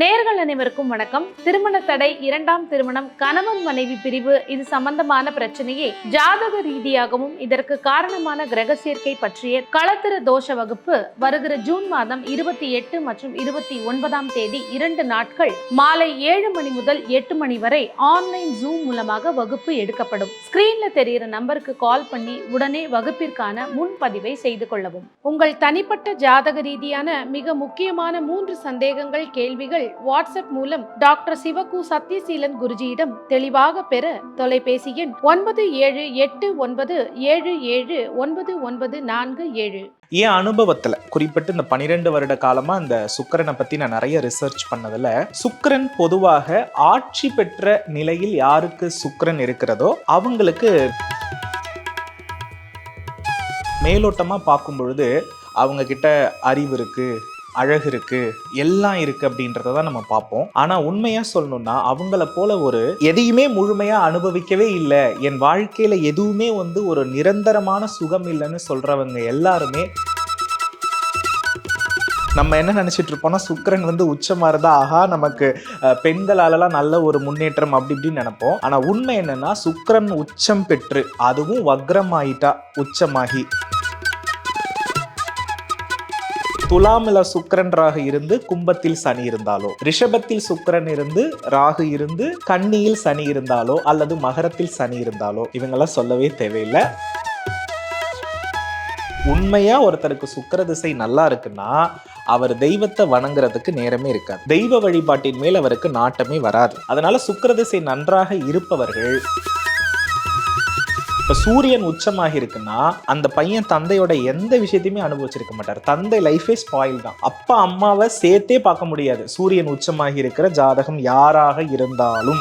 நேர்கள் அனைவருக்கும் வணக்கம். திருமண தடை இரண்டாம் திருமணம் கணவன் மனைவி பிரிவு இது சம்பந்தமான பிரச்சனையை. ஜாதக ரீதியாகவும் இதற்கு காரணமான கிரக சேர்க்கை பற்றிய களத்திர தோஷ வகுப்பு வருகிற ஜூன் மாதம் இருபத்தி எட்டு மற்றும் இருபத்தி ஒன்பதாம் தேதி இரண்டு நாட்கள் மாலை ஏழு மணி முதல் எட்டு மணி வரை ஆன்லைன் ஜூம் மூலமாக வகுப்பு எடுக்கப்படும். ஸ்கிரீன்ல தெரிகிற நம்பருக்கு கால் பண்ணி உடனே வகுப்பிற்கான முன்பதிவை செய்து கொள்ளவும். உங்கள் தனிப்பட்ட ஜாதக ரீதியான மிக முக்கியமான மூன்று சந்தேகங்கள் கேள்விகள் வாட்ஸ்அப் மூலம் டாக்டர் சிவகு சத்யசீலன் குருஜியிடம் தெளிவாக பெற தொலைபேசி எண் ஒன்பது ஏழு எட்டு ஒன்பது ஏழு ஏழு ஒன்பது ஒன்பது நான்கு ஏழு. என் அனுபவத்தில் குறிப்பிட்டு இந்த பனிரெண்டு வருட காலமாக இந்த சுக்கரனை பற்றி நான் நிறைய ரிசர்ச் பண்ணதில் சுக்கரன் பொதுவாக ஆட்சி பெற்ற நிலையில் யாருக்கு சுக்கரன் இருக்கிறதோ அவங்களுக்கு மேலோட்டமாக பார்க்கும் பொழுது அவங்க கிட்ட அறிவு இருக்கு அழகு இருக்கு எல்லாம் இருக்கு அப்படின்றத தான் நம்ம பார்ப்போம். ஆனா உண்மையா சொல்லணும்னா அவங்கள போல ஒரு எதையுமே முழுமையா அனுபவிக்கவே இல்லை. என் வாழ்க்கையில எதுவுமே வந்து ஒரு நிரந்தரமான சுகம் இல்லைன்னு சொல்றவங்க எல்லாருமே நம்ம என்ன நினச்சிட்டு இருப்போம்னா சுக்கரன் வந்து உச்சமா இருந்தா ஆஹா நமக்கு பெண்களாலலாம் நல்ல ஒரு முன்னேற்றம் அப்படி இப்படின்னு நினைப்போம். ஆனால் உண்மை என்னன்னா சுக்கரன் உச்சம் பெற்று அதுவும் வக்ரம் ஆயிட்டா உச்சமாகி துலாமில் சுக்கரன் ராகு இருந்து கும்பத்தில் சனி இருந்தாலோ ரிஷபத்தில் சுக்கரன் இருந்து ராகு இருந்து கன்னியில் சனி இருந்தாலோ அல்லது மகரத்தில் சனி இருந்தாலோ இவங்கெல்லாம் சொல்லவே தேவையில்லை. உண்மையா ஒருத்தருக்கு சுக்கர திசை நல்லா இருக்குன்னா அவர் தெய்வத்தை வணங்குறதுக்கு நேரமே இருக்காது. தெய்வ வழிபாட்டின் மேல் அவருக்கு நாட்டமே வராது. அதனால சுக்கர திசை நன்றாக இருப்பவர்கள் இப்போ சூரியன் உச்சமாக இருக்குன்னா அந்த பையன் தந்தையோட எந்த விஷயத்தையுமே அனுபவிச்சிருக்க மாட்டார். தந்தை லைஃபே ஸ்பாயில் தான். அப்பா அம்மாவை சேர்த்தே பார்க்க முடியாது. சூரியன் உச்சமாகி இருக்கிற ஜாதகம் யாராக இருந்தாலும்.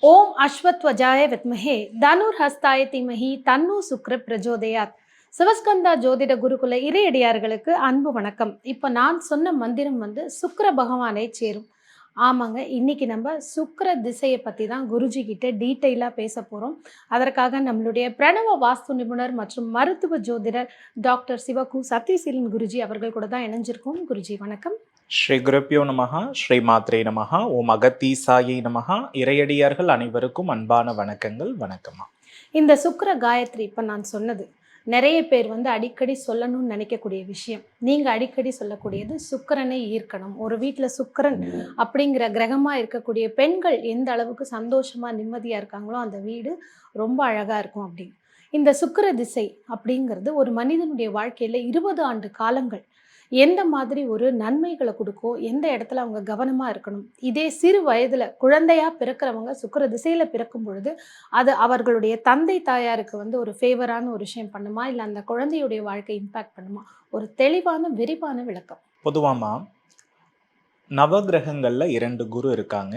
ஓம் அஸ்வத்வஜாய வித்மஹே. தனுர் ஹஸ்தாய தீமஹி தன்னு சுக்ர பிரஜோதயாத். சிவஸ்கந்தா ஜோதிட குருகுல இறையடியார்களுக்கு அன்பு வணக்கம். இப்போ நான் சொன்ன மந்திரம் வந்து சுக்கிர பகவானை சேரும். ஆமாங்க இன்னைக்கு நம்ம சுக்கிர திசையை பற்றி தான் குருஜி கிட்ட டீட்டெயிலாக பேச போகிறோம் அதற்காக நம்மளுடைய பிரணவ வாஸ்து நிபுணர் மற்றும் மருத்துவ ஜோதிடர் டாக்டர் சிவகு சத்யசீலன் குருஜி அவர்கள் கூட தான் இணைஞ்சிருக்கோம். குருஜி வணக்கம். ஸ்ரீ குருப்பியோ நமஹா ஸ்ரீ மாத்ரே நமஹா ஓம் அகத்தீசாயை நமஹா. இறையடியார்கள் அனைவருக்கும் அன்பான வணக்கங்கள் வணக்கமா இந்த சுக்கிர காயத்ரி இப்போ நான் சொன்னது நிறைய பேர் வந்து அடிக்கடி சொல்லணும்னு நினைக்கக்கூடிய விஷயம். நீங்க அடிக்கடி சொல்லக்கூடியது சுக்கிரனை ஈர்க்கணும். ஒரு வீட்டில் சுக்கரன் அப்படிங்கிற கிரகமா இருக்கக்கூடிய பெண்கள் எந்த அளவுக்கு சந்தோஷமா நிம்மதியா இருக்காங்களோ அந்த வீடு ரொம்ப அழகா இருக்கும் அப்படின்னு. இந்த சுக்கிர திசை அப்படிங்கிறது ஒரு மனிதனுடைய வாழ்க்கையில இருபது ஆண்டு காலங்கள் எந்த மாதிரி ஒரு நன்மைகளை கொடுக்கும் எந்த இடத்துல அவங்க கவனமாக இருக்கணும். இதே சிறு வயதில் குழந்தையாக பிறக்கிறவங்க சுக்கிர திசையில் பிறக்கும் பொழுது அது அவர்களுடைய தந்தை தாயாருக்கு வந்து ஒரு ஃபேவரான ஒரு விஷயம் பண்ணுமா? இல்லை அந்த குழந்தையுடைய வாழ்க்கை இம்பாக்ட் பண்ணுமா? ஒரு தெளிவான விரிவான விளக்கம். பொதுவாமா நவகிரகங்களில் இரண்டு குரு இருக்காங்க.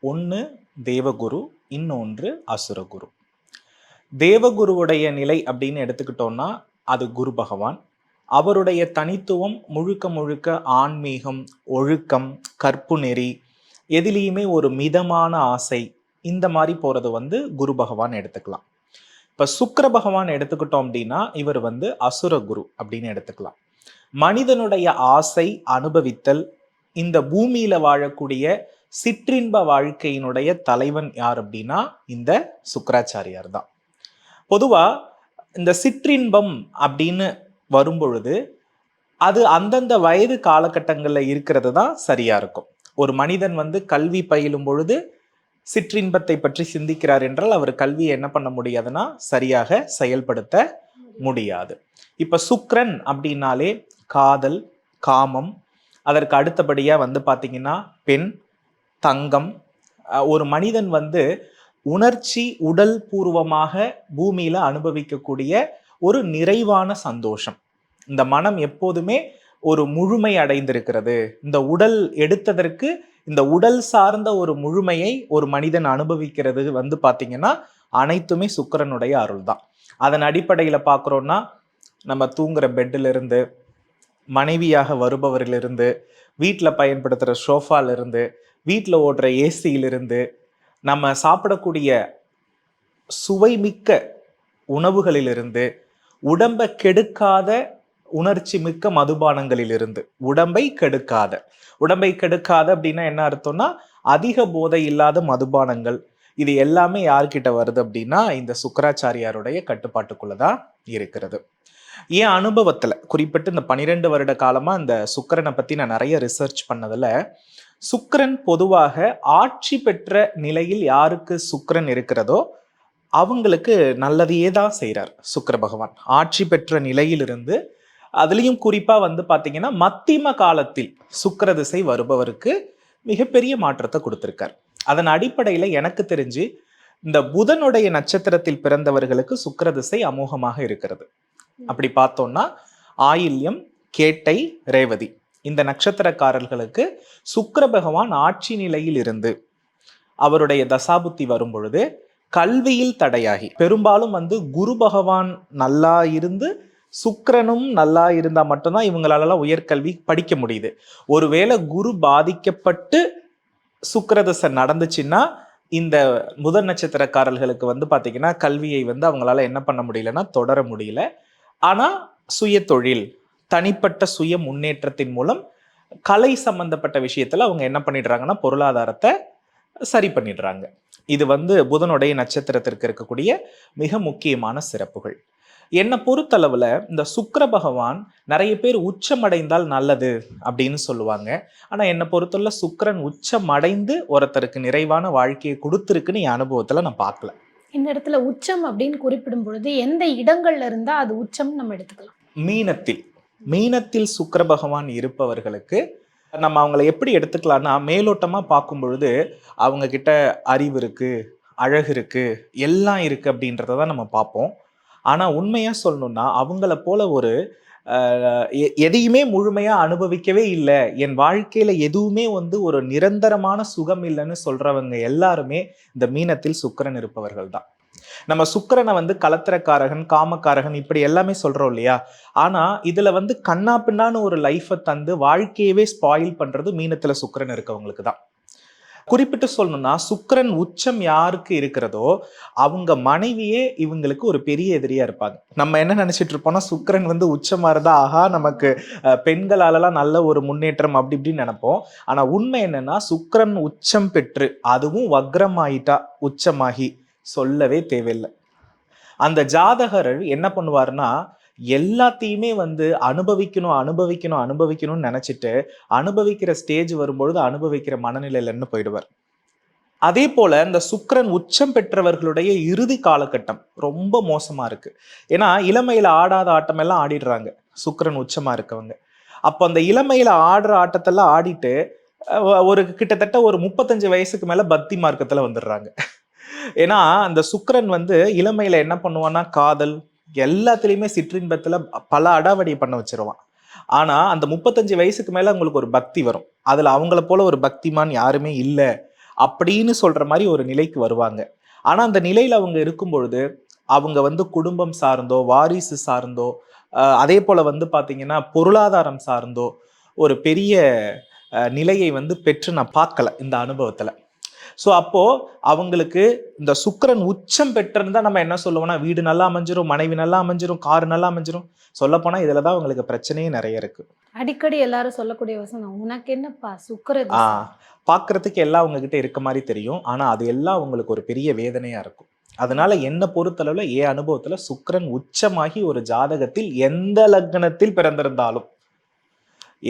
ஒன்று தேவகுரு இன்னொன்று அசுரகுரு. தேவகுருவுடைய நிலை அப்படின்னு எடுத்துக்கிட்டோம்னா அது குரு பகவான். அவருடைய தனித்துவம் முழுக்க முழுக்க ஆன்மீகம் ஒழுக்கம் கற்பு நெறி எதிலையுமே ஒரு மிதமான ஆசை இந்த மாதிரி போறது வந்து குரு பகவான் எடுத்துக்கலாம். இப்ப சுக்கர பகவான் எடுத்துக்கிட்டோம் அப்படின்னா இவர் வந்து அசுர குரு அப்படின்னு எடுத்துக்கலாம். மனிதனுடைய ஆசை அனுபவித்தல் இந்த பூமியில வாழக்கூடிய சிற்றின்ப வாழ்க்கையினுடைய தலைவன் யார் அப்படின்னா இந்த சுக்கராச்சாரியார் தான். பொதுவா இந்த சிற்றின்பம் அப்படின்னு வரும்பொழுது அது அந்தந்த வயது காலகட்டங்களில் இருக்கிறது தான் சரியா இருக்கும். ஒரு மனிதன் வந்து கல்வி பயிலும் பொழுது சிற்றின்பத்தை பற்றி சிந்திக்கிறார் என்றால் அவர் கல்வியை என்ன பண்ண முடியாதுன்னா சரியாக செயல்படுத்த முடியாது. இப்ப சுக்ரன் அப்படின்னாலே காதல் காமம் அதற்கு அடுத்தபடியா வந்து பாத்தீங்கன்னா பெண் தங்கம் ஒரு மனிதன் வந்து உணர்ச்சி உடல் பூர்வமாக பூமியில அனுபவிக்கக்கூடிய ஒரு நிறைவான சந்தோஷம். இந்த மனம் எப்போதுமே ஒரு முழுமை அடைந்திருக்கிறது. இந்த உடல் எடுத்ததற்கு இந்த உடல் சார்ந்த ஒரு முழுமையை ஒரு மனிதன் அனுபவிக்கிறது வந்து பார்த்தீங்கன்னா அனைத்துமே சுக்கரனுடைய அருள் தான் அதன் அடிப்படையில் பார்க்குறோன்னா நம்ம தூங்குற பெட்டில் இருந்து மனைவியாக வருபவரிலிருந்து வீட்டில் பயன்படுத்துகிற ஷோஃபாலிருந்து வீட்டில் ஓடுற ஏசியிலிருந்து நம்ம சாப்பிடக்கூடிய சுவைமிக்க உணவுகளிலிருந்து உடம்பை கெடுக்காத உணர்ச்சி மிக்க மதுபானங்களிலிருந்து. உடம்பை கெடுக்காத. உடம்பை கெடுக்காத அப்படின்னா என்ன அர்த்தம்னா அதிக போதை இல்லாத மதுபானங்கள். இது எல்லாமே யார்கிட்ட வருது அப்படின்னா இந்த சுக்கராச்சாரியாருடைய கட்டுப்பாட்டுக்குள்ள தான் இருக்கிறது. என் அனுபவத்துல குறிப்பிட்டு இந்த பனிரெண்டு வருட காலமா இந்த சுக்கரனை பத்தி நான் நிறைய ரிசர்ச் பண்ணதுல சுக்கரன் பொதுவாக ஆட்சி பெற்ற நிலையில் யாருக்கு சுக்கரன் இருக்கிறதோ அவங்களுக்கு நல்லதையே தான் செய்கிறார் சுக்கிர பகவான். ஆட்சி பெற்ற நிலையிலிருந்து அதுலேயும் குறிப்பாக வந்து பார்த்தீங்கன்னா மத்திம காலத்தில் சுக்கர திசை வருபவருக்கு மிகப்பெரிய மாற்றத்தை கொடுத்துருக்கார். அதன் அடிப்படையில் எனக்கு தெரிஞ்சு இந்த புதனுடைய நட்சத்திரத்தில் பிறந்தவர்களுக்கு சுக்கர திசை அமோகமாக இருக்கிறது. அப்படி பார்த்தோம்னா ஆயில்யம் கேட்டை ரேவதி இந்த நட்சத்திரக்காரர்களுக்கு சுக்கர பகவான் ஆட்சி நிலையில் இருந்து அவருடைய தசாபுத்தி வரும் பொழுது கல்வியில் தடையாகி பெரும்பாலும் வந்து குரு பகவான் நல்லா இருந்து சுக்கரனும் நல்லா இருந்தா மட்டும்தான் இவங்களாலலாம் உயர்கல்வி படிக்க முடியுது. ஒருவேளை குரு பாதிக்கப்பட்டு சுக்கரதசை நடந்துச்சுன்னா இந்த முதல் நட்சத்திரக்காரர்களுக்கு வந்து பாத்தீங்கன்னா கல்வியை வந்து அவங்களால என்ன பண்ண முடியலன்னா தொடர முடியல. ஆனா சுய தொழில் தனிப்பட்ட சுய முன்னேற்றத்தின் மூலம் கலை சம்பந்தப்பட்ட விஷயத்துல அவங்க என்ன பண்ணிடுறாங்கன்னா பொருளாதாரத்தை சரி பண்ணிடுறாங்க. இது வந்து புதனுடைய நட்சத்திரத்திற்கு இருக்கக்கூடிய மிக முக்கியமான சிறப்புகள். என்னை பொறுத்தளவுல இந்த சுக்கிர பகவான் நிறைய பேர் உச்சமடைந்தால் நல்லது அப்படின்னு சொல்லுவாங்க. ஆனா என்னை பொறுத்தவரை சுக்கிரன் உச்சமடைந்து ஒருத்தருக்கு நிறைவான வாழ்க்கையை கொடுத்துருக்குன்னு என் அனுபவத்துல நான் பார்க்கல. இந்த இடத்துல உச்சம் அப்படின்னு குறிப்பிடும் பொழுது எந்த இடங்கள்ல இருந்தா அது உச்சம் நம்ம எடுத்துக்கலாம். மீனத்தில். மீனத்தில் சுக்கிர பகவான் இருப்பவர்களுக்கு நம்ம அவங்கள எப்படி எடுத்துக்கலாம்னா மேலோட்டமா பார்க்கும் பொழுது அவங்க கிட்ட அறிவு இருக்கு அழகு இருக்கு எல்லாம் இருக்கு அப்படின்றத தான் நம்ம பார்ப்போம். ஆனா உண்மையா சொல்லணும்னா அவங்கள போல ஒரு எ- எதையுமே முழுமையா அனுபவிக்கவே இல்லை. என் வாழ்க்கையில எதுவுமே வந்து ஒரு நிரந்தரமான சுகம் இல்லைன்னு சொல்றவங்க எல்லாருமே இந்த மீனத்தில் சுக்கரன் இருப்பவர்கள் தான். நம்ம சுக்கரனை வந்து கலத்திரக்காரகன் காமக்காரகன் இப்படி எல்லாமே சொல்றோம் இல்லையா? ஆனா இதுல வந்து கண்ணா பின்னான்னு ஒரு லைஃபை தந்து வாழ்க்கையவே ஸ்பாயில் பண்றது மீனத்துல சுக்கரன் இருக்கவங்களுக்கு தான். குறிப்பிட்டு சொல்லணும்னா சுக்கரன் உச்சம் யாருக்கு இருக்கிறதோ அவங்க மனைவியே இவங்களுக்கு ஒரு பெரிய எதிரியா இருப்பாங்க. நம்ம என்ன நினைச்சிட்டு இருப்போம்னா சுக்கரன் வந்து உச்சமா இருந்தா ஆஹா நமக்கு பெண்களாலலாம் நல்ல ஒரு முன்னேற்றம் அப்படி இப்படின்னு நினைப்போம். ஆனா உண்மை என்னன்னா சுக்கரன் உச்சம் பெற்று அதுவும் வக்ரமாயிட்டா உச்சமாகி சொல்லவே தேவையில்லை. அந்த ஜாதகர் என்ன பண்ணுவாருன்னா எல்லாத்தையுமே வந்து அனுபவிக்கணும் அனுபவிக்கணும் அனுபவிக்கணும்னு நினச்சிட்டு அனுபவிக்கிற ஸ்டேஜ் வரும்பொழுது அனுபவிக்கிற மனநிலையிலன்னு போயிடுவார். அதே போல இந்த சுக்கரன் உச்சம் பெற்றவர்களுடைய இறுதி காலகட்டம் ரொம்ப மோசமா இருக்கு. ஏன்னா இளமையில ஆடாத ஆட்டம் எல்லாம் ஆடிடுறாங்க. சுக்கரன் உச்சமா இருக்கவங்க. அப்போ அந்த இளமையில ஆடுற ஆட்டத்தெல்லாம் ஆடிட்டு ஒரு கிட்டத்தட்ட ஒரு முப்பத்தஞ்சு வயசுக்கு மேல பக்தி மார்க்கத்துல வந்துடுறாங்க. ஏன்னா அந்த சுக்கரன் வந்து இளமையில என்ன பண்ணுவான்னா காதல் எல்லாத்துலேயுமே சிற்றின்பத்தில் பல அடாவடி பண்ண வச்சிருவான். ஆனால் அந்த முப்பத்தஞ்சு வயசுக்கு மேலே அவங்களுக்கு ஒரு பக்தி வரும். அதில் அவங்கள போல ஒரு பக்திமான் யாருமே இல்லை அப்படின்னு சொல்கிற மாதிரி ஒரு நிலைக்கு வருவாங்க. ஆனால் அந்த நிலையில் அவங்க இருக்கும் பொழுது அவங்க வந்து குடும்பம் சார்ந்தோ வாரிசு சார்ந்தோ அதே போல் வந்து பார்த்திங்கன்னா பொருளாதாரம் சார்ந்தோ ஒரு பெரிய நிலையை வந்து பெற்று நான் பார்க்கல இந்த அனுபவத்தில். ஸோ அப்போ அவங்களுக்கு இந்த சுக்கிரன் உச்சம் பெற்றிருந்தா நம்ம என்ன சொல்லுவோம்னா வீடு நல்லா அமைஞ்சிரும் மனைவி நல்லா அமைஞ்சிரும் கார் நல்லா அமைஞ்சிரும். சொல்லப்போனா இதுல தான் அவங்களுக்கு பிரச்சனையே நிறைய இருக்கு. அடிக்கடி எல்லாரும் சொல்லக்கூடிய வசனம் உனக்கு என்னப்பா சுக்கர ஆ பார்க்கறதுக்கு எல்லாம் உங்ககிட்ட இருக்க மாதிரி தெரியும். ஆனா அது எல்லாம் உங்களுக்கு ஒரு பெரிய வேதனையா இருக்கும். அதனால என்ன பொறுத்தளவுல என் அனுபவத்துல சுக்கிரன் உச்சமாகி ஒரு ஜாதகத்தில் எந்த லக்னத்தில் பிறந்திருந்தாலும்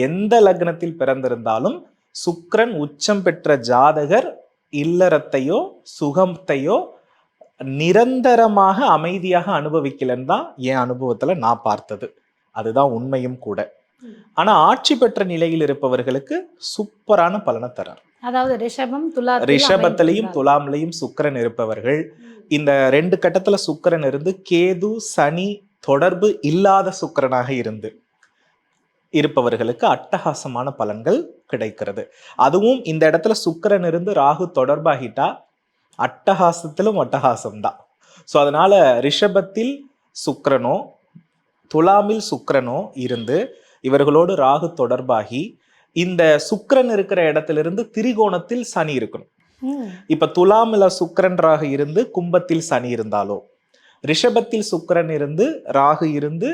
எந்த லக்னத்தில் பிறந்திருந்தாலும் சுக்கிரன் உச்சம் பெற்ற ஜாதகர் இல்லறத்தையோ சுகத்தையோ நிரந்தரமாக அமைதியாக அனுபவிக்கலன்னு தான் என் அனுபவத்துல நான் பார்த்தது. அதுதான் உண்மையும் கூட. ஆனா ஆட்சி பெற்ற நிலையில் இருப்பவர்களுக்கு சூப்பரான பலனை தரார். அதாவது ரிஷபம் துலா ரிஷபத்திலையும் துலாம்லையும் சுக்கிரன் இருப்பவர்கள். இந்த ரெண்டு கட்டத்துல சுக்கிரன் இருந்து கேது சனி தொடர்பு இல்லாத சுக்கிரனாக இருந்து இருப்பவர்களுக்கு அட்டகாசமான பலன்கள் கிடைக்கிறது. அதுவும் இந்த இடத்துல சுக்கிரன் இருந்து ராகு தொடர்பாகிட்டா அட்டகாசத்திலும் அட்டகாசம் தான் ஸோ அதனால ரிஷபத்தில் சுக்கிரனோ துலாமில் சுக்கிரனோ இருந்து இவர்களோடு ராகு தொடர்பாகி இந்த சுக்கிரன் இருக்கிற இடத்திலிருந்து திரிகோணத்தில் சனி இருக்கணும். இப்ப துலாமில சுக்கிரன் ராகு இருந்து கும்பத்தில் சனி இருந்தாலோ ரிஷபத்தில் சுக்கிரன் இருந்து ராகு இருந்து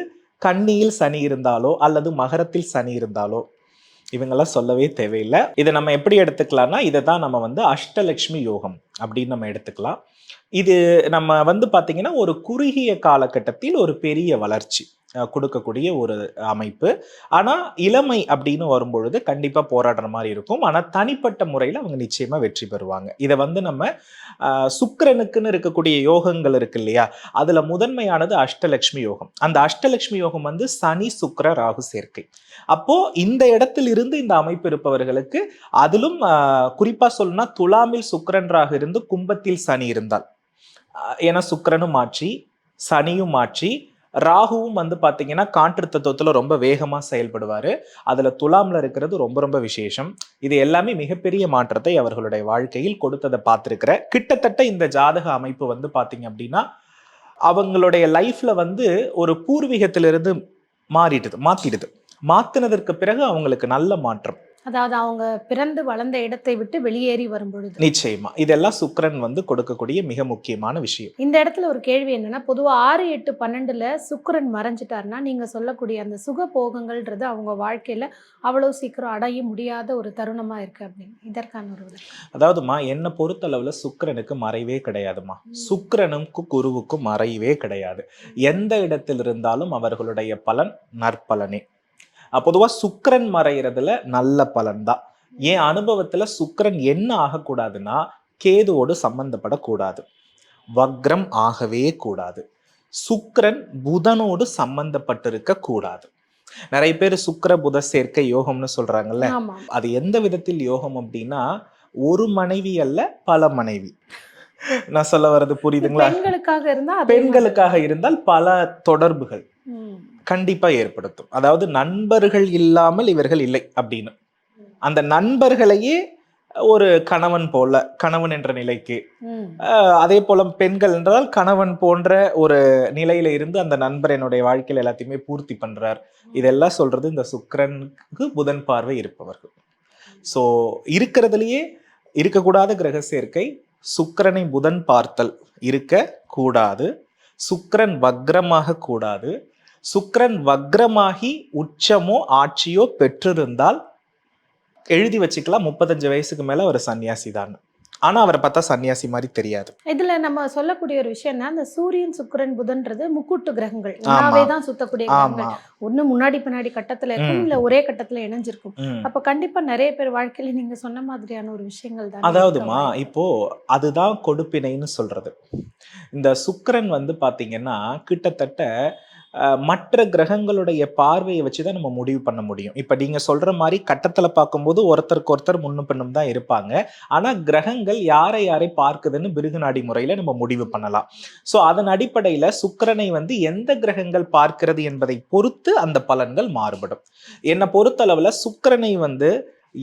கண்ணியில் சனி இருந்தாலோ அல்லது மகரத்தில் சனி இருந்தாலோ இவங்கெல்லாம் சொல்லவே தேவையில்லை. இதை நம்ம எப்படி எடுத்துக்கலாம்னா இதை தான் நம்ம வந்து அஷ்டலக்ஷ்மி யோகம் அப்படின்னு நம்ம எடுத்துக்கலாம். இது நம்ம வந்து பார்த்திங்கன்னா ஒரு குறுகிய காலகட்டத்தில் ஒரு பெரிய வளர்ச்சி. கொடுக்கக்கூடிய ஒரு அமைப்பு. ஆனால் இளமை அப்படின்னு வரும்பொழுது கண்டிப்பாக போராடுற மாதிரி இருக்கும். ஆனால் தனிப்பட்ட முறையில் அவங்க நிச்சயமாக வெற்றி பெறுவாங்க. இதை வந்து நம்ம சுக்கரனுக்குன்னு இருக்கக்கூடிய யோகங்கள் இருக்கு இல்லையா? அதில் முதன்மையானது அஷ்டலக்ஷ்மி யோகம். அந்த அஷ்டலக்ஷ்மி யோகம் வந்து சனி சுக்கர ராகு சேர்க்கை. அப்போ இந்த இடத்திலிருந்து இந்த அமைப்பு இருப்பவர்களுக்கு அதிலும் குறிப்பாக சொல்லணும்னா துலாமில் சுக்கிரன் ராகு இருந்து கும்பத்தில் சனி இருந்தால். ஏன்னா சுக்கரனும் மாற்றி சனியும் மாற்றி ராகுவும் வந்து பார்த்தீங்கன்னா காற்று தத்துவத்தில் ரொம்ப வேகமாக செயல்படுவார். அதில் துலாமில் இருக்கிறது ரொம்ப ரொம்ப விசேஷம். இது எல்லாமே மிகப்பெரிய மாற்றத்தை அவர்களுடைய வாழ்க்கையில் கொடுத்ததை பார்த்துருக்கிற கிட்டத்தட்ட இந்த ஜாதக அமைப்பு வந்து பார்த்தீங்க அப்படின்னா அவங்களுடைய லைஃப்பில் வந்து ஒரு பூர்வீகத்திலிருந்து மாறிடுது மாற்றிடுது மாற்றினதற்கு பிறகு அவங்களுக்கு நல்ல மாற்றம். அதாவது அவங்க பிறந்து வளர்ந்த இடத்தை விட்டு வெளியேறி வரும் பொழுது. நிச்சயமா. இதெல்லாம் சுக்கிரன் வந்து கொடுக்கக்கூடிய மிக முக்கியமான விஷயம். இந்த இடத்துல ஒரு கேள்வி என்னன்னா பொதுவா ஆறு எட்டு பன்னெண்டுல சுக்கிரன் மறைஞ்சிட்டாருன்னா நீங்க சொல்லக்கூடிய அந்த சுக போகங்கள்ன்றது அவங்க வாழ்க்கையில அவ்வளவு சீக்கிரம் அடைய முடியாத ஒரு தருணமா இருக்கு அப்படின்னு. இதற்கான ஒரு. அதாவதுமா என்னை பொறுத்தளவுல சுக்கிரனுக்கு மறைவே கிடையாதுமா. சுக்கிரனுக்கும் குருவுக்கும் மறைவே கிடையாது. எந்த இடத்தில் இருந்தாலும் அவர்களுடைய பலன் நற்பலனே. அஹ் பொதுவா சுக்கிரன் மறைகிறதுல நல்ல பலன் தான் என் அனுபவத்துல சுக்கிரன் என்ன ஆகக்கூடாதுன்னா கேதுவோடு சம்பந்தப்படக்கூடாது. வக்ரம் ஆகவே கூடாது. சுக்கிரன் புதனோடு சம்பந்தப்பட்டிருக்க கூடாது நிறைய பேர் சுக்கிர புத சேர்க்கை யோகம்னு சொல்றாங்கல்ல. அது எந்த விதத்தில் யோகம் அப்படின்னா ஒரு மனைவி அல்ல பல மனைவி. நான் சொல்ல வர்றது புரியுதுங்களா? பெண்களுக்காக இருந்தா அதே பெண்களுக்காக இருந்தால் பல தொடர்புகள். மாதிரி. ம். கண்டிப்பா ஏற்படுத்தும். அதாவது நண்பர்கள் இல்லாமல் இவர்கள் இல்லை அப்படின்னு. அந்த நண்பர்களையே ஒரு கணவன் போல கணவன் என்ற நிலைக்கு. அதே போல பெண்கள் என்றால் கணவன் போன்ற ஒரு நிலையில இருந்து அந்த நண்பர் என்னுடைய வாழ்க்கையில எல்லாத்தையுமே பூர்த்தி பண்றார். இதெல்லாம் சொல்றது இந்த சுக்கிரனுக்கு புதன் பார்வை இருப்பவர்கள். ஸோ இருக்கிறதுலயே இருக்கக்கூடாத கிரக சேர்க்கை சுக்கிரனை புதன் பார்த்தல் இருக்க கூடாது. சுக்கிரன் வக்ரமாக கூடாது. சுக்கிரன் வக்ரமாகி உச்சமோ ஆட்சியோ பெற்றிருந்தால் எழுதி வச்சுக்கலாம். முப்பத்தஞ்சு வயசுக்கு மேல அவர் சன்னியாசி தான். ஆனா அவரை பார்த்தா சன்னியாசி மாதிரி தெரியாது. இதுல நம்ம சொல்லக்கூடிய ஒரு விஷயம் என்ன? அந்த சூரியன் சுக்கிரன் புதன்றது முக்கூட்டு கிரகங்கள். ஆமா. ஒன்னாவே தான் சுத்தக்கூடிய கிரகங்கள். ஒண்ணு முன்னாடி பின்னாடி கட்டத்துல இருக்கும். இல்ல ஒரே கட்டத்துல இணைஞ்சிருக்கும். அப்ப கண்டிப்பா நிறைய பேர் வாழ்க்கையில நீங்க சொன்ன மாதிரியான ஒரு விஷயங்கள் தான். அதாவதுமா இப்போ அதுதான் கொடுப்பினைன்னு சொல்றது. இந்த சுக்கிரன் வந்து பாத்தீங்கன்னா கிட்டத்தட்ட மற்ற கிரகங்களுடைய பார்வையை வச்சு தான் நம்ம முடிவு பண்ண முடியும். இப்ப நீங்க சொல்ற மாதிரி கட்டத்துல பார்க்கும்போது ஒருத்தருக்கு ஒருத்தர் முன்னும் பின்னும் தான் இருப்பாங்க. ஆனா கிரகங்கள் யாரை யாரை பார்க்குதுன்னு பிருகுநாடி முறையில நம்ம முடிவு பண்ணலாம். சோ அதன் அடிப்படையில சுக்கரனை வந்து எந்த கிரகங்கள் பார்க்கிறது என்பதை பொறுத்து அந்த பலன்கள் மாறுபடும். என்னை பொறுத்தளவுல சுக்கிரனை வந்து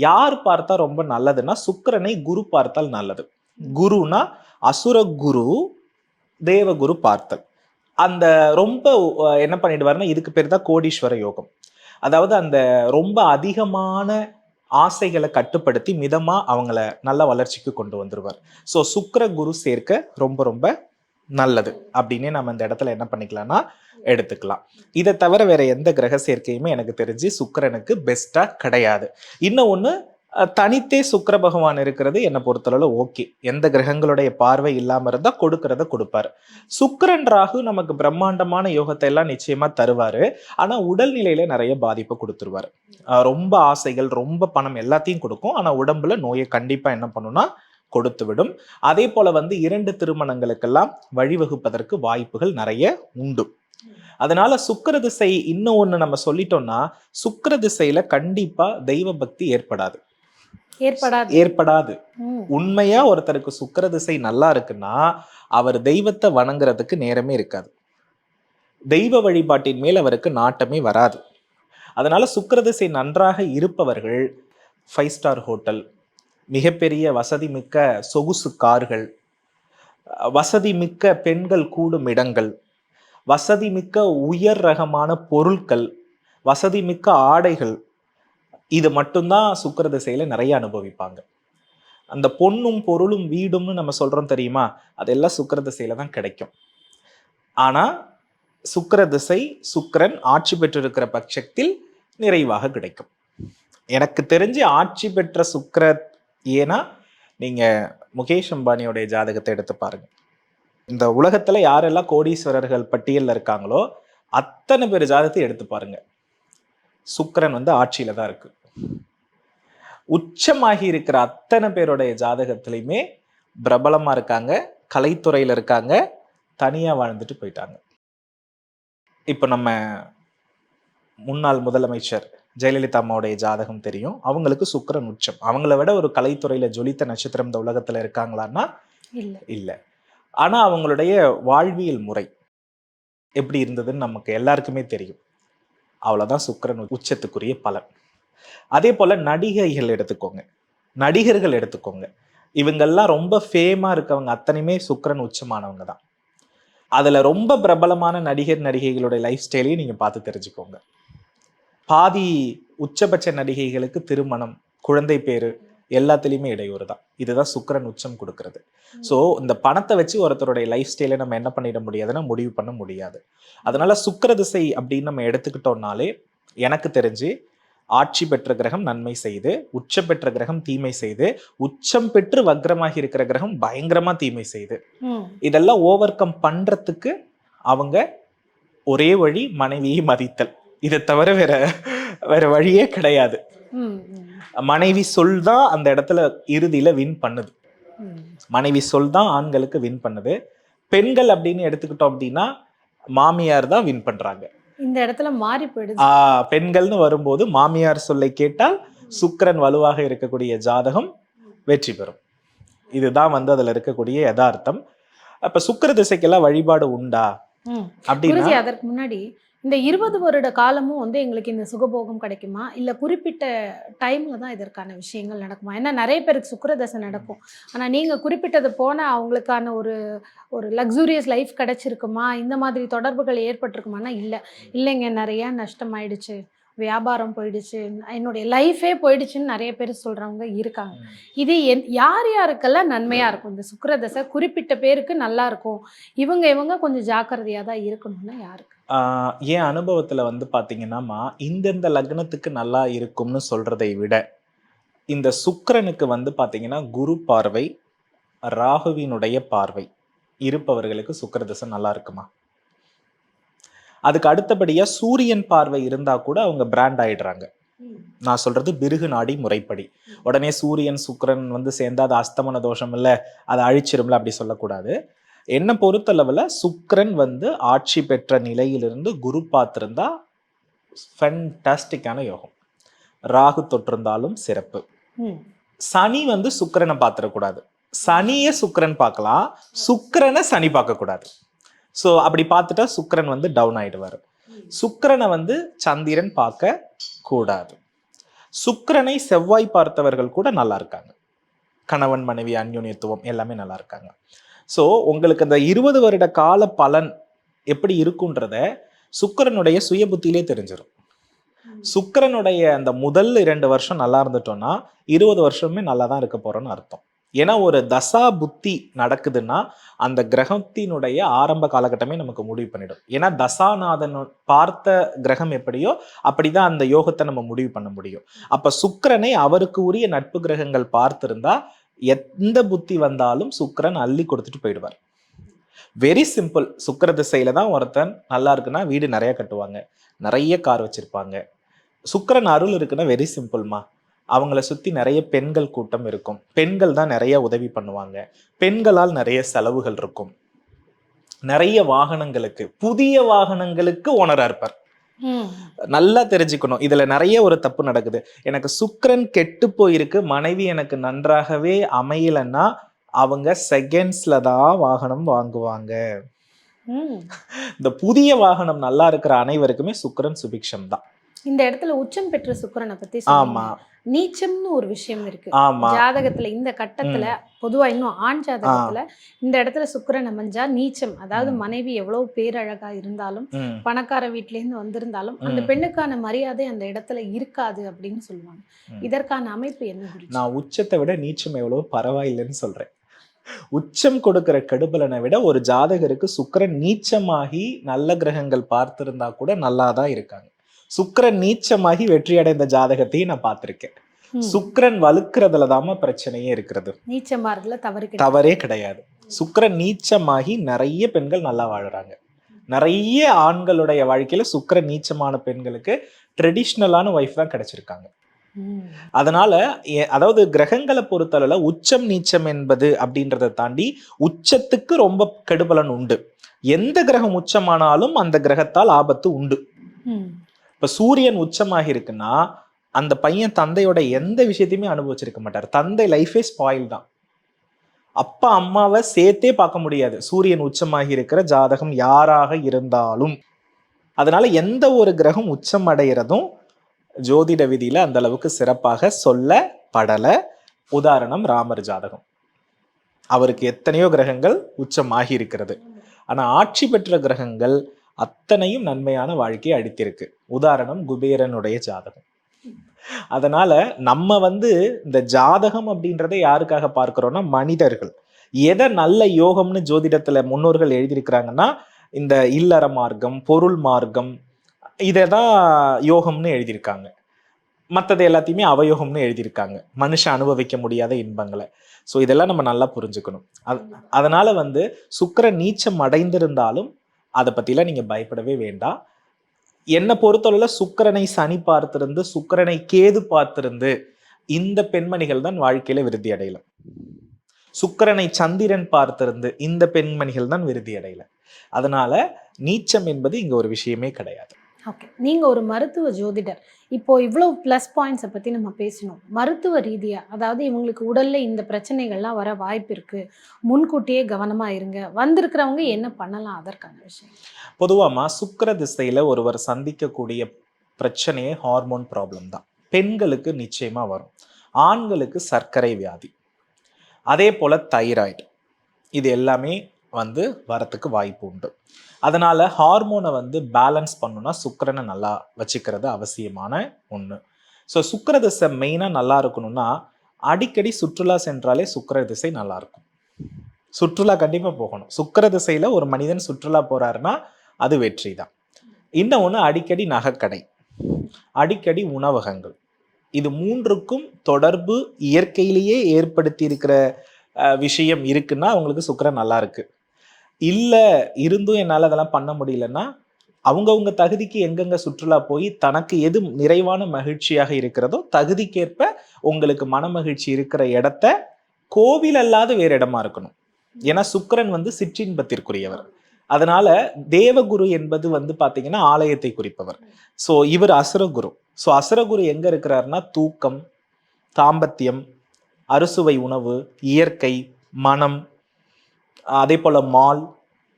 யார் பார்த்தா ரொம்ப நல்லதுன்னா சுக்கரனை குரு பார்த்தால் நல்லது. குருனா அசுர குரு தேவகுரு பார்த்தல். அந்த ரொம்ப என்ன பண்ணிடுவாருன்னா இதுக்கு பேர் தான் கோடீஸ்வர யோகம். அதாவது அந்த ரொம்ப அதிகமான ஆசைகளை கட்டுப்படுத்தி மிதமா அவங்கள நல்ல வளர்ச்சிக்கு கொண்டு வந்துருவார். ஸோ சுக்கர குரு சேர்க்க ரொம்ப ரொம்ப நல்லது. அப்படின்னே நம்ம இந்த இடத்துல என்ன பண்ணிக்கலாம்னா எடுத்துக்கலாம். இதை தவிர வேற எந்த கிரக சேர்க்கையுமே எனக்கு தெரிஞ்சு சுக்கரனுக்கு பெஸ்டா கிடையாது. இன்னும் ஒன்று தனித்தே சுக்கர பகவான் இருக்கிறது என்னை பொறுத்தளவு ஓகே. எந்த கிரகங்களுடைய பார்வை இல்லாமல் இருந்தால் கொடுக்கறத கொடுப்பார். சுக்கரன் ராகு நமக்கு பிரம்மாண்டமான யோகத்தை எல்லாம் நிச்சயமா தருவாரு. ஆனா உடல்நிலையில நிறைய பாதிப்பை கொடுத்துருவாரு. ரொம்ப ஆசைகள் ரொம்ப பணம் எல்லாத்தையும் கொடுக்கும். ஆனா உடம்புல நோயை கண்டிப்பா என்ன பண்ணும்னா கொடுத்து விடும் அதே போல வந்து இரண்டு திருமணங்களுக்கெல்லாம் வழிவகுப்பதற்கு வாய்ப்புகள் நிறைய உண்டு. அதனால சுக்கர திசை இன்னும் ஒன்று நம்ம சொல்லிட்டோம்னா சுக்கர திசையில கண்டிப்பா தெய்வ பக்தி ஏற்படாது. ஏற்படாது. ஏற்படாது. உண்மையா ஒருத்தருக்கு சுக்கிர திசை நல்லா இருக்குன்னா அவர் தெய்வத்தை வணங்குறதுக்கு நேரமே இருக்காது. தெய்வ வழிபாட்டின் மேல் அவருக்கு நாட்டமே வராது. அதனால சுக்கிர திசை நன்றாக இருப்பவர்கள் ஃபைவ் ஸ்டார் ஹோட்டல் மிகப்பெரிய வசதி மிக்க சொகுசு கார்கள் வசதி மிக்க பெண்கள் கூடும் இடங்கள் வசதி மிக்க உயர் ரகமான பொருட்கள் வசதி மிக்க ஆடைகள் இது மட்டும்தான் சுக்கர திசையில நிறைய அனுபவிப்பாங்க. அந்த பொண்ணும் பொருளும் வீடும்னு நம்ம சொல்றோம் தெரியுமா? அதெல்லாம் சுக்கிர திசையில தான் கிடைக்கும். ஆனா சுக்கர திசை சுக்கரன் ஆட்சி பெற்றிருக்கிற பட்சத்தில் நிறைவாக கிடைக்கும். எனக்கு தெரிஞ்சு ஆட்சி பெற்ற சுக்கர ஏன்னா நீங்க முகேஷ் அம்பானியோடைய ஜாதகத்தை எடுத்து பாருங்க. இந்த உலகத்துல யாரெல்லாம் கோடீஸ்வரர்கள் பட்டியல்ல இருக்காங்களோ அத்தனை பேர் ஜாதகத்தை எடுத்து பாருங்க. சுக்கிரன் வந்து ஆட்சியில தான் இருக்கு. உச்சமாகி இருக்கிற அத்தனை பேருடைய ஜாதகத்திலையுமே பிரபலமா இருக்காங்க கலைத்துறையில இருக்காங்க தனியா வாழ்ந்துட்டு போயிட்டாங்க. இப்போ நம்ம முன்னாள் முதலமைச்சர் ஜெயலலிதா அம்மாவுடைய ஜாதகம் தெரியும். அவங்களுக்கு சுக்கிரன் உச்சம். அவங்கள விட ஒரு கலைத்துறையில ஜொலித்த நட்சத்திரம் இந்த உலகத்துல இருக்காங்களான்னா இல்ல. இல்லை. ஆனா அவங்களுடைய வாழ்வியல் முறை எப்படி இருந்ததுன்னு நமக்கு எல்லாருக்குமே தெரியும். அவ்வளோதான் சுக்கரன் உச்சத்துக்குரிய பலன். அதே போல் நடிகைகள் எடுத்துக்கோங்க. நடிகர்கள் எடுத்துக்கோங்க. இவங்கெல்லாம் ரொம்ப ஃபேமாக இருக்கவங்க. அத்தனையுமே சுக்கரன் உச்சமானவங்க தான் அதில் ரொம்ப பிரபலமான நடிகர் நடிகைகளுடைய லைஃப் ஸ்டைலையும் நீங்கள் பார்த்து தெரிஞ்சுக்கோங்க. பாதி உச்சபட்ச நடிகைகளுக்கு திருமணம் குழந்தை பேர் எல்லாத்துலேயுமே இடையூறு தான். இதுதான் சுக்கிரன் உச்சம் கொடுக்கறது. ஸோ இந்த பணத்தை வச்சு ஒருத்தருடைய லைஃப் ஸ்டைலை நம்ம என்ன பண்ணிட முடியாதுன்னா முடிவு பண்ண முடியாது. அதனால சுக்கிர திசை அப்படின்னு நம்ம எடுத்துக்கிட்டோம்னாலே எனக்கு தெரிஞ்சு ஆட்சி பெற்ற கிரகம் நன்மை செய்து உச்சம் பெற்ற கிரகம் தீமை செய்து உச்சம் பெற்று வக்ரமாகி இருக்கிற கிரகம் பயங்கரமா தீமை செய்து. இதெல்லாம் ஓவர் கம் பண்றதுக்கு அவங்க ஒரே வழி மனைவியை மதித்தல். இதை தவிர வேற வேற வழியே கிடையாது. மனைவி சொல் தான் அந்த இடத்துல இறுதியில வின் பண்ணுது. மனைவி சொல் தான் ஆண்களுக்கு வின் பண்ணுது. பெண்கள் அப்படின்னு எடுத்துக்கிட்டோம் அப்படின்னா மாமியார் தான் வின் பண்றாங்க. இந்த இடத்துல மாறி போயிடுது. பெண்கள்னு வரும்போது மாமியார் சொல்லை கேட்டால் சுக்கிரன் வலுவாக இருக்கக்கூடிய ஜாதகம் வெற்றி பெறும். இதுதான் வந்து அதுல இருக்கக்கூடிய யதார்த்தம். அப்ப சுக்கிர திசைக்கெல்லாம் வழிபாடு உண்டா? அப்படின்னா அதற்கு முன்னாடி இந்த இருபது வருட காலமும் வந்து எங்களுக்கு இந்த சுகபோகம் கிடைக்குமா? இல்லை குறிப்பிட்ட டைமில் தான் இதற்கான விஷயங்கள் நடக்குமா? ஏன்னா நிறைய பேருக்கு சுக்கரதசை நடக்கும். ஆனால் நீங்கள் குறிப்பிட்டது போனால் அவங்களுக்கான ஒரு ஒரு லக்ஸூரியஸ் லைஃப் கிடைச்சிருக்குமா? இந்த மாதிரி தொடர்புகள் ஏற்பட்டிருக்குமானா இல்லை. இல்லைங்க நிறையா நஷ்டமாயிடுச்சு. வியாபாரம் போயிடுச்சு. என்னுடைய லைஃபே போயிடுச்சுன்னு நிறைய பேர் சொல்றவங்க இருக்காங்க. இது என் யார் யாருக்கெல்லாம் நன்மையா இருக்கும்? இந்த சுக்கிரதசை குறிப்பிட்ட பேருக்கு நல்லா இருக்கும். இவங்க இவங்க கொஞ்சம் ஜாக்கிரதையா தான் இருக்கணும்னா யாருக்கு? என் அனுபவத்துல வந்து பாத்தீங்கன்னாமா இந்தந்த லக்னத்துக்கு நல்லா இருக்கும்னு சொல்றதை விட இந்த சுக்கிரனுக்கு வந்து பாத்தீங்கன்னா குரு பார்வை ராகுவினுடைய பார்வை இருப்பவர்களுக்கு சுக்கிரதசை நல்லா இருக்குமா? அதுக்கு அடுத்தபடியா சூரியன் பார்வை இருந்தா கூட அவங்க பிராண்ட் ஆயிடுறாங்க. நான் சொல்றது பிருகு நாடி முறைப்படி. உடனே சூரியன் சுக்கிரன் வந்து சேர்ந்தா அது அஸ்தமன தோஷம் இல்ல அதை அழிச்சிரும்ல அப்படி சொல்லக்கூடாது. என்னை பொறுத்தளவுல சுக்கிரன் வந்து ஆட்சி பெற்ற நிலையிலிருந்து குரு பார்த்திருந்தா ஃபென்டாஸ்டிக்கான யோகம். ராகு தொற்றிருந்தாலும் சிறப்பு. சனி வந்து சுக்கிரனை பார்த்துடக்கூடாது. சனியை சுக்கிரன் பார்க்கலாம். சுக்கிரனை சனி பார்க்கக்கூடாது. ஸோ அப்படி பார்த்துட்டா சுக்கரன் வந்து டவுன் ஆயிடுவார். சுக்கரனை வந்து சந்திரன் பார்க்க கூடாது. சுக்கரனை செவ்வாய் பார்த்தவர்கள் கூட நல்லா இருக்காங்க. கணவன் மனைவி அந்யோன்யத்துவம் எல்லாமே நல்லா இருக்காங்க. ஸோ உங்களுக்கு அந்த இருபது வருட கால பலன் எப்படி இருக்குன்றத சுக்கரனுடைய சுய புத்தியிலே தெரிஞ்சிடும் சுக்கிரனுடைய அந்த முதல் இரண்டு வருஷம் நல்லா இருந்துட்டோம்னா இருபது வருஷமே நல்லா தான் இருக்க போறோம்னு அர்த்தம். ஏன்னா ஒரு தசா புத்தி நடக்குதுன்னா அந்த கிரகத்தினுடைய ஆரம்ப காலகட்டமே நமக்கு முடிவு பண்ணிடும். ஏன்னா தசாநாதன் பார்த்த கிரகம் எப்படியோ அப்படிதான் அந்த யோகத்தை நம்ம முடிவு பண்ண முடியும். அப்ப சுக்கரனை அவருக்கு உரிய நட்பு கிரகங்கள் பார்த்திருந்தா எந்த புத்தி வந்தாலும் சுக்கரன் அள்ளி கொடுத்துட்டு போயிடுவார். வெரி சிம்பிள் சுக்கிர திசையில தான் ஒருத்தன் நல்லா இருக்குன்னா வீடு நிறைய கட்டுவாங்க. நிறைய கார் வச்சிருப்பாங்க. சுக்கரன் அருள் இருக்குன்னா வெரி சிம்பிள்மா அவங்கள சுத்தி நிறைய பெண்கள் கூட்டம் இருக்கும். பெண்கள் தான் நிறைய உதவி பண்ணுவாங்க. பெண்களால் நிறைய செலவுகள் இருக்கும். நிறைய வாகனங்களுக்கு புதிய வாகனங்களுக்கு ஓனரா இருப்பார். நல்லா தெரிஞ்சுக்கணும். இதுல நிறைய ஒரு தப்பு நடக்குது. எனக்கு சுக்கிரன் கெட்டு போயிருக்கு. மனைவி எனக்கு நன்றாகவே அமையலைன்னா அவங்க செகண்ட்ஸ்ல தான் வாகனம் வாங்குவாங்க. இந்த புதிய வாகனம் நல்லா இருக்கிற அனைவருக்குமே சுக்கிரன் சுபிக்ஷம் தான். இந்த இடத்துல உச்சம் பெற்ற சுக்கிரனை பத்தி ஆமா. நீச்சம்னு ஒரு விஷயம் இருக்கு ஜாதகத்துல இந்த கட்டத்துல பொதுவா இன்னும் ஆண் ஜாதகத்துல இந்த இடத்துல சுக்கிரன் அமைஞ்சா நீச்சம் அதாவது. மனைவி எவ்வளவு பேரழகா இருந்தாலும். பணக்கார வீட்ல இருந்து வந்திருந்தாலும் அந்த. பெண்ணுக்கான மரியாதை அந்த இடத்துல இருக்காது அப்படின்னு சொல்லுவாங்க. இதற்கான அமைப்பு என்ன? நான் உச்சத்தை விட நீச்சம் எவ்வளவு பரவாயில்லைன்னு சொல்றேன் உச்சம் கொடுக்கிற கெடுபலனை விட ஒரு ஜாதகருக்கு சுக்கிரன் நீச்சமாகி நல்ல கிரகங்கள் பார்த்திருந்தா கூட நல்லா தான் இருக்காங்க சுக்கிரன் நீச்சமாகி வெற்றி அடைந்த ஜாதகத்தையும் நான் பார்த்திருக்கேன். சுக்கிரன் வலுக்கிறதுல தாம பிரச்சனையே இருக்கிறது. நீச்சமாறுதல தவறு தவறே கிடையாது. சுக்கிரன் நீச்சமாகி நிறைய பெண்கள் நல்லா வாழுறாங்க. நிறைய ஆண்களுடைய வாழ்க்கையில சுக்கிரன் நீச்சமான பெண்களுக்கு ட்ரெடிஷ்னலான ஒய்ஃப் தான் கிடைச்சிருக்காங்க. அதனால அதாவது கிரகங்களை பொறுத்தளவுல உச்சம் நீச்சம் என்பது அப்படின்றத தாண்டி உச்சத்துக்கு ரொம்ப கெடுபலன் உண்டு. எந்த கிரகம் உச்சமானாலும் அந்த கிரகத்தால் ஆபத்து உண்டு. இப்ப சூரியன் உச்சமாகி இருக்குன்னா அந்த பையன் தந்தையோட எந்த விஷயத்தையுமே அனுபவிச்சிருக்க மாட்டார். தந்தை லைஃபே ஸ்பாயில் தான். அப்பா அம்மாவை சேர்த்தே பார்க்க முடியாது. சூரியன் உச்சமாகி இருக்கிற ஜாதகம் யாராக இருந்தாலும். அதனால எந்த ஒரு கிரகம் உச்சம் அடைகிறதும் ஜோதிட விதியில அந்த அளவுக்கு சிறப்பாக படல உதாரணம் ராமர் ஜாதகம். அவருக்கு எத்தனையோ கிரகங்கள் உச்சமாகி இருக்கிறது. ஆனா ஆட்சி பெற்ற கிரகங்கள் அத்தனையும் நன்மையான வாழ்க்கையை அடித்திருக்கு உதாரணம் குபேரனுடைய ஜாதகம். அதனால நம்ம வந்து இந்த ஜாதகம் அப்படின்றத யாருக்காக பார்க்கிறோம்னா மனிதர்கள். எதை நல்ல யோகம்னு ஜோதிடத்துல முன்னோர்கள் எழுதியிருக்கிறாங்கன்னா இந்த இல்லற மார்க்கம் பொருள் மார்க்கம் இதை தான் யோகம்னு எழுதியிருக்காங்க. மற்றது எல்லாத்தையுமே அவயோகம்னு எழுதியிருக்காங்க. மனுஷன் அனுபவிக்க முடியாத இன்பங்களை. ஸோ இதெல்லாம் நம்ம நல்லா புரிஞ்சுக்கணும். அது அதனால வந்து சுக்கிர நீச்சம் அடைந்திருந்தாலும் அதை பற்றிலாம் நீங்கள் பயப்படவே வேண்டாம் என்னை பொறுத்தளவில் சுக்கிரனை சனி பார்த்திருந்து சுக்கிரனை கேது பார்த்திருந்து இந்த பெண்மணிகள் தான் வாழ்க்கையில விருதி அடையல. சுக்கிரனை சந்திரன் பார்த்திருந்து இந்த பெண்மணிகள் தான் விருதி அடையல. அதனால நீச்சம் என்பது இங்க ஒரு விஷயமே கிடையாது. ஓகே நீங்கள் ஒரு மருத்துவ ஜோதிடர். இப்போது இவ்வளோ ப்ளஸ் பாயிண்ட்ஸை பற்றி நம்ம பேசணும். மருத்துவ ரீதியாக அதாவது இவங்களுக்கு உடலில் இந்த பிரச்சனைகள்லாம் வர வாய்ப்பு இருக்குது முன்கூட்டியே கவனமாக இருங்க. வந்திருக்கிறவங்க என்ன பண்ணலாம் அதற்கான விஷயம்? பொதுவாக சுக்கிர திசையில் ஒருவர் சந்திக்கக்கூடிய பிரச்சனையே ஹார்மோன் ப்ராப்ளம் தான். பெண்களுக்கு நிச்சயமாக வரும். ஆண்களுக்கு சர்க்கரை வியாதி. அதே போல் தைராய்டு இது எல்லாமே வந்து வரத்துக்கு வாய்ப்பு உண்டு. அதனால் ஹார்மோனை வந்து பேலன்ஸ் பண்ணுன்னா சுக்கிரனை நல்லா வச்சுக்கிறது அவசியமான ஒன்று ஸோ சுக்கிர திசை மெயினாக நல்லா இருக்கணும்னா அடிக்கடி சுற்றுலா சென்றாலே சுக்கிர திசை நல்லாயிருக்கும் சுற்றுலா கண்டிப்பாக போகணும். சுக்கிர திசையில் ஒரு மனிதன் சுற்றுலா போகிறாருன்னா அது வெற்றி தான். இன்னொன்று அடிக்கடி நகைக்கடை. அடிக்கடி உணவகங்கள். இது மூன்றுக்கும் தொடர்பு இயற்கையிலேயே ஏற்படுத்தி இருக்கிற விஷயம் இருக்குன்னா அவங்களுக்கு சுக்கரன் நல்லா இருக்குது இல்லை இருந்தும் என்னால் அதெல்லாம் பண்ண முடியலன்னா அவங்கவுங்க தகுதிக்கு எங்கெங்க சுற்றுலா போய் தனக்கு எது நிறைவான மகிழ்ச்சியாக இருக்கிறதோ தகுதிக்கேற்ப உங்களுக்கு மன மகிழ்ச்சி இருக்கிற இடத்த கோவில் அல்லாத வேற இடமா இருக்கணும். ஏன்னா சுக்கரன் வந்து சிற்றின்பத்திற்குரியவர். அதனால தேவகுரு என்பது வந்து பாத்தீங்கன்னா ஆலயத்தை குறிப்பவர். ஸோ இவர் அசுரகுரு. ஸோ அசுரகுரு எங்க இருக்கிறாருன்னா தூக்கம் தாம்பத்தியம் அறுசுவை உணவு இயற்கை மனம் அதே போல மால்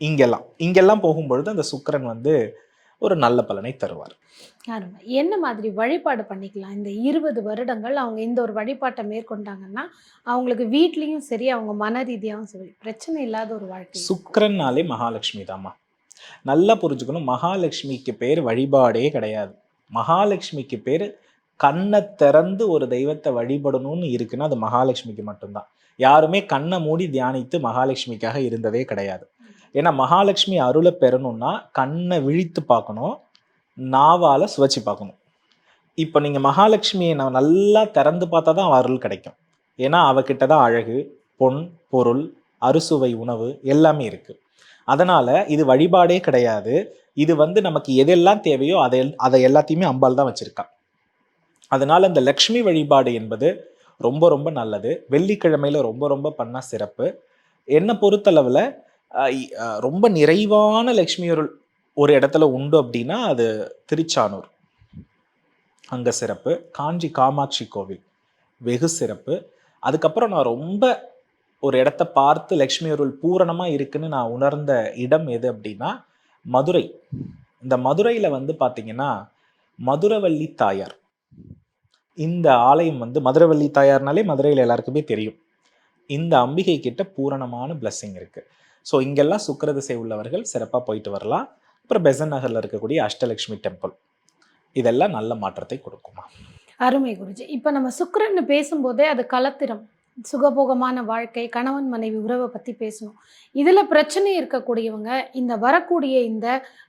இங்கெல்லாம். இங்கெல்லாம் போகும்பொழுது அந்த சுக்கிரன் வந்து ஒரு நல்ல பலனை தருவார். என்ன மாதிரி வழிபாடு பண்ணிக்கலாம்? இந்த இருபது வருடங்கள் அவங்க இந்த ஒரு வழிபாட்டை மேற்கொண்டாங்கன்னா அவங்களுக்கு வீட்லேயும் சரி அவங்க மன ரீதியாகவும் சரி பிரச்சனை இல்லாத ஒரு வாழ்க்கை. சுக்கிரன்னாலே மகாலட்சுமி தாம்மா நல்லா புரிஞ்சுக்கணும். மகாலட்சுமிக்கு பேர் வழிபாடே கிடையாது. மகாலட்சுமிக்கு பேர் கண்ணை திறந்து ஒரு தெய்வத்தை வழிபடணும்னு இருக்குன்னா அது மகாலட்சுமிக்கு மட்டும்தான். யாருமே கண்ணை மூடி தியானித்து மகாலட்சுமிக்காக இருந்ததே கிடையாது. ஏன்னா மகாலட்சுமி அருளை பெறணும்னா கண்ணை விழித்து பார்க்கணும் நாவால சுவைச்சு பார்க்கணும். இப்போ நீங்கள் மகாலட்சுமியை நான் நல்லா திறந்து பார்த்தா தான் அருள் கிடைக்கும். ஏன்னா அவகிட்ட தான் அழகு பொன் பொருள் அறுசுவை உணவு எல்லாமே இருக்குது அதனால் இது வழிபாடே கிடையாது. இது வந்து நமக்கு எதெல்லாம் தேவையோ அதை அதை எல்லாத்தையுமே அம்பாள் தான் வச்சுருக்கான் அதனால் இந்த லக்ஷ்மி வழிபாடு என்பது ரொம்ப ரொம்ப நல்லது. வெள்ளிக்கிழமையில ரொம்ப ரொம்ப பண்ணால் சிறப்பு. என்னை பொறுத்தளவில் ரொம்ப நிறைவான லக்ஷ்மி அருள் ஒரு இடத்துல உண்டு அப்படின்னா அது திருச்சானூர். அங்கே சிறப்பு. காஞ்சி காமாட்சி கோவில் வெகு சிறப்பு. அதுக்கப்புறம் நான் ரொம்ப ஒரு இடத்த பார்த்து லக்ஷ்மி அருள் பூரணமாக இருக்குன்னு நான் உணர்ந்த இடம் எது அப்படின்னா மதுரை. இந்த மதுரையில் வந்து பார்த்திங்கன்னா மதுரவள்ளி தாயார். இந்த ஆலயம் வந்து மதுரவள்ளி தாயார்னாலே மதுரையில் எல்லாருக்குமே தெரியும். இந்த அம்பிகை கிட்ட பூரணமான பிளஸ்ஸிங் இருக்குது ஸோ இங்கெல்லாம் சுக்கிர திசை உள்ளவர்கள் சிறப்பாக போயிட்டு வரலாம். அப்புறம் பெசன் நகரில் இருக்கக்கூடிய அஷ்டலக்ஷ்மி டெம்பிள் இதெல்லாம் நல்ல மாற்றத்தை கொடுக்குமா? அருமை குருஜி. இப்போ நம்ம சுக்கரன்னு பேசும்போதே அது கலத்திரம். சுகபோகமான வாழ்க்கை கணவன் மனைவி உறவை பற்றி பேசணும் இதில் பிரச்சனை இருக்கக்கூடியவங்க இந்த வரக்கூடிய இந்த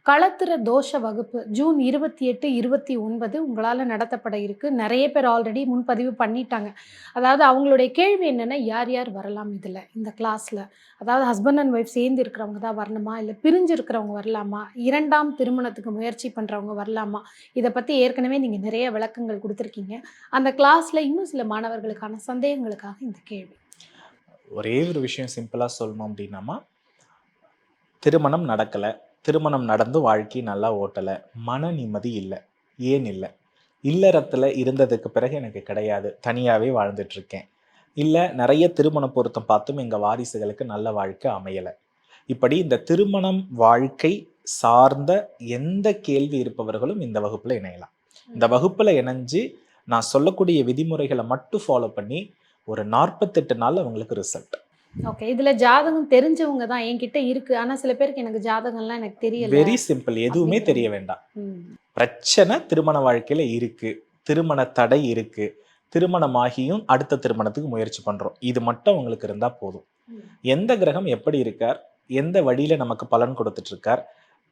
களத்திர தோஷ வகுப்பு ஜூன் இருபத்தி எட்டு இருபத்தி ஒன்பது உங்களால் நடத்தப்பட இருக்கு. நிறைய பேர் ஆல்ரெடி முன்பதிவு பண்ணிட்டாங்க. அதாவது அவங்களுடைய கேள்வி என்னென்னா யார் யார் வரலாம் இதில் இந்த கிளாஸில் அதாவது ஹஸ்பண்ட் அண்ட் ஒய்ஃப் சேர்ந்து இருக்கிறவங்க தான் வரணுமா? இல்லை பிரிஞ்சு இருக்கிறவங்க வரலாமா? இரண்டாம் திருமணத்துக்கு முயற்சி பண்ணுறவங்க வரலாமா? இதை பற்றி ஏற்கனவே நீங்கள் நிறைய விளக்கங்கள் கொடுத்துருக்கீங்க. அந்த கிளாஸில் இன்னும் சில மாணவர்களுக்கான சந்தேகங்களுக்காக இந்த கேள்வி. ஒரே ஒரு விஷயம் சிம்பிளாக சொல்லணும் அப்படின்னாமா திருமணம் நடக்கலை. திருமணம் நடந்து வாழ்க்கை நல்லா ஓட்டலை. மன நிம்மதி இல்லை. ஏன் இல்லை? இல்லறத்தில் இருந்ததுக்கு பிறகு எனக்கு கிடையாது. தனியாகவே வாழ்ந்துட்டுருக்கேன் இல்லை நிறைய திருமண பொருத்தம் பார்த்தும் எங்கள் வாரிசுகளுக்கு நல்ல வாழ்க்கை அமையலை. இப்படி இந்த திருமணம் வாழ்க்கை சார்ந்த எந்த கேள்வி இருப்பவர்களும் இந்த வகுப்பில் இணையலாம். இந்த வகுப்பில் இணைஞ்சு நான் சொல்லக்கூடிய விதிமுறைகளை மட்டும் ஃபாலோ பண்ணி ஒரு நாற்பத்தெட்டு நாள் அவங்களுக்கு ரிசல்ட் ஓகே இதுல ஜாதகம் தெரிஞ்சவங்க தான் என்கிட்ட இருக்கு. ஆனா சில பேருக்கு எனக்கு ஜாதகம்லாம் எனக்கு தெரியல. வெரி சிம்பிள் எதுவுமே தெரிய வேண்டாம். பிரச்சனை திருமண வாழ்க்கையில இருக்கு. திருமண தடை இருக்கு. திருமணமாகியும் அடுத்த திருமணத்துக்கு முயற்சி பண்றோம். இது மட்டும் உங்களுக்கு இருந்தா போதும். எந்த கிரகம் எப்படி இருக்கார்? எந்த வழியில நமக்கு பலன் கொடுத்துட்டு இருக்கார்?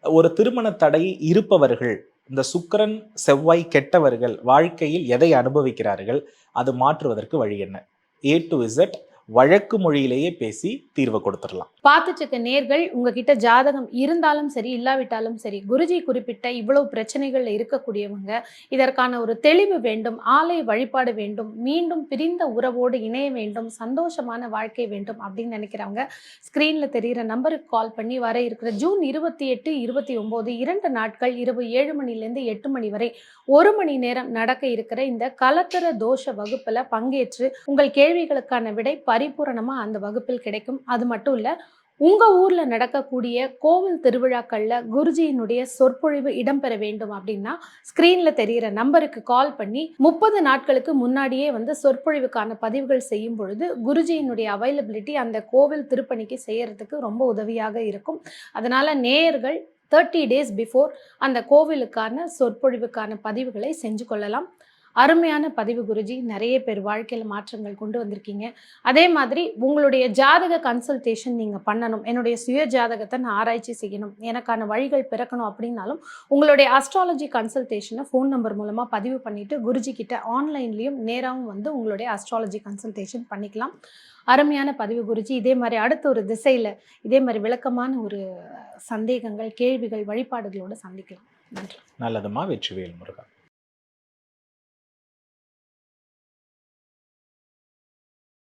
ஒரு திருமண தடை இருப்பவர்கள் இந்த சுக்கிரன் செவ்வாய் கெட்டவர்கள் வாழ்க்கையில் எதை அனுபவிக்கிறார்கள்? அது மாற்றுவதற்கு வழி என்ன? A to Z. வழக்கு மொழியிலேயே பேசி தீர்வு கொடுத்துடலாம். பார்த்துட்டு நேர்கள் உங்ககிட்ட ஜாதகம் இருந்தாலும் சரி இல்லாவிட்டாலும் சரி குருஜி குறிப்பிட்ட இவ்வளவு பிரச்சனைகள்ல இருக்கக்கூடியவங்க இதற்கான ஒரு தெளிவு வேண்டும் ஆலை வழிபாடு வேண்டும் மீண்டும் பிரிந்த உறவோடு இணைய வேண்டும் சந்தோஷமான வாழ்க்கை வேண்டும் அப்படின்னு நினைக்கிறவங்க ஸ்க்ரீன்ல தெரிகிற நம்பருக்கு கால் பண்ணி வர இருக்கிற ஜூன் இருபத்தி எட்டு இருபத்தி ஒன்பது இரண்டு நாட்கள் இரவு ஏழு மணிலேருந்து எட்டு மணி வரை ஒரு மணி நேரம் நடக்க இருக்கிற இந்த கலத்தர தோஷ வகுப்புல பங்கேற்று உங்கள் கேள்விகளுக்கான விடை பரிபூரணமாக அந்த வகுப்பில் கிடைக்கும். அது மட்டும் இல்லை உங்கள் ஊரில் நடக்கக்கூடிய கோவில் திருவிழாக்களில் குருஜியினுடைய சொற்பொழிவு இடம்பெற வேண்டும் அப்படின்னா ஸ்க்ரீனில் தெரிகிற நம்பருக்கு கால் பண்ணி முப்பது நாட்களுக்கு முன்னாடியே வந்து சொற்பொழிவுக்கான பதிவுகள் செய்யும் பொழுது குருஜியினுடைய அவைலபிலிட்டி அந்த கோவில் திருப்பணிக்கு செய்கிறதுக்கு ரொம்ப உதவியாக இருக்கும். அதனால் நேயர்கள் தேர்ட்டி டேஸ் பிஃபோர் அந்த கோவிலுக்கான சொற்பொழிவுக்கான பதிவுகளை செஞ்சு கொள்ளலாம். அருமையான பதிவு குருஜி. நிறைய பேர் வாழ்க்கையில் மாற்றங்கள் கொண்டு வந்திருக்கீங்க. அதே மாதிரி உங்களுடைய ஜாதக கன்சல்டேஷன் நீங்கள் பண்ணணும். என்னுடைய சுய ஜாதகத்தை நான் ஆராய்ச்சி செய்யணும். எனக்கான வழிகள் பிறக்கணும் அப்படின்னாலும் உங்களுடைய அஸ்ட்ராலஜி கன்சல்டேஷனை ஃபோன் நம்பர் மூலமாக பதிவு பண்ணிவிட்டு குருஜி கிட்ட ஆன்லைன்லேயும் நேராகவும் வந்து உங்களுடைய அஸ்ட்ராலஜி கன்சல்டேஷன் பண்ணிக்கலாம். அருமையான பதிவு குருஜி. இதே மாதிரி அடுத்த ஒரு திசையில் இதே மாதிரி விளக்கமான ஒரு சந்தேகங்கள் கேள்விகள் வழிபாடுகளோடு சந்திக்கலாம். நன்றி. நல்லதுமா? வெற்றிவேல் முருகன்